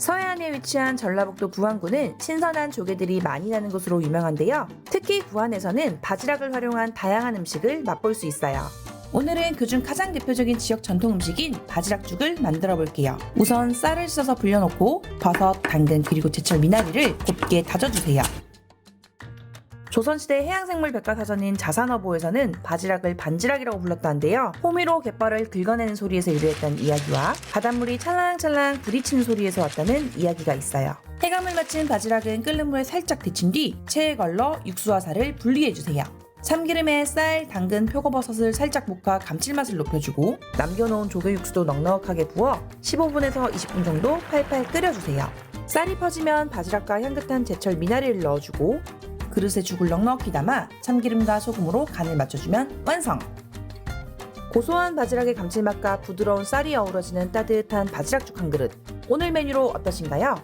서해안에 위치한 전라북도 부안군은 신선한 조개들이 많이 나는 곳으로 유명한데요. 특히 부안에서는 바지락을 활용한 다양한 음식을 맛볼 수 있어요. 오늘은 그중 가장 대표적인 지역 전통 음식인 바지락죽을 만들어 볼게요. 우선 쌀을 씻어서 불려놓고 버섯, 당근 그리고 제철 미나리를 곱게 다져주세요. 조선시대 해양생물 백과사전인 자산어보에서는 바지락을 반지락이라고 불렀다는데요. 호미로 갯벌을 긁어내는 소리에서 유래했다는 이야기와 바닷물이 찰랑찰랑 부딪히는 소리에서 왔다는 이야기가 있어요. 해감을 마친 바지락은 끓는 물에 살짝 데친 뒤 체에 걸러 육수와 살을 분리해주세요. 참기름에 쌀, 당근, 표고버섯을 살짝 볶아 감칠맛을 높여주고 남겨놓은 조개 육수도 넉넉하게 부어 15분에서 20분 정도 팔팔 끓여주세요. 쌀이 퍼지면 바지락과 향긋한 제철 미나리를 넣어주고 그릇에 죽을 넉넉히 담아 참기름과 소금으로 간을 맞춰주면 완성! 고소한 바지락의 감칠맛과 부드러운 쌀이 어우러지는 따뜻한 바지락죽 한 그릇. 오늘 메뉴로 어떠신가요?